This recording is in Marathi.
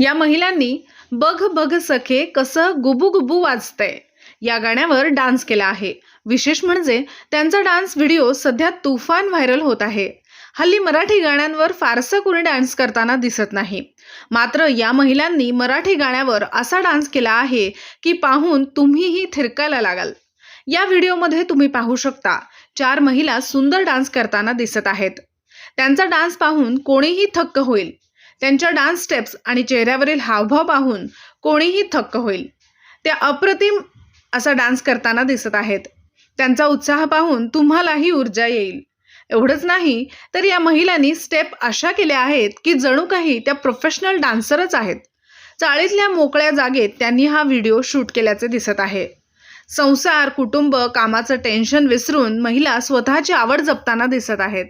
या महिलांनी बघ बघ सखे कसं गुबू गुबू वाजतंय. या गाण्यावर डान्स केला आहे. विशेष म्हणजे त्यांचा डान्स व्हिडिओ सध्या तुफान व्हायरल होत आहे. हल्ली मराठी गाण्यांवर फारसं कोणी डान्स करताना दिसत नाही. मात्र या महिलांनी मराठी गाण्यावर असा डान्स केला आहे की पाहून तुम्हीही थिरकायला लागाल. या व्हिडिओमध्ये तुम्ही पाहू शकता चार महिला सुंदर डान्स करताना दिसत आहेत. त्यांचा डान्स पाहून कोणीही थक्क होईल. त्यांच्या डान्स स्टेप्स आणि चेहऱ्यावरील हावभाव पाहून कोणीही थक्क होईल. त्या अप्रतिम असा डान्स करताना दिसत आहेत. त्यांचा उत्साह पाहून तुम्हालाही ऊर्जा येईल. एवढंच नाही तर या महिलांनी स्टेप अशा केल्या आहेत की जणू काही त्या प्रोफेशनल डान्सरच आहेत. चाळीतल्या मोकळ्या जागेत त्यांनी हा व्हिडिओ शूट केल्याचे दिसत आहे. संसार कुटुंब कामाचं टेन्शन विसरून महिला स्वतःची आवड जपताना दिसत आहेत.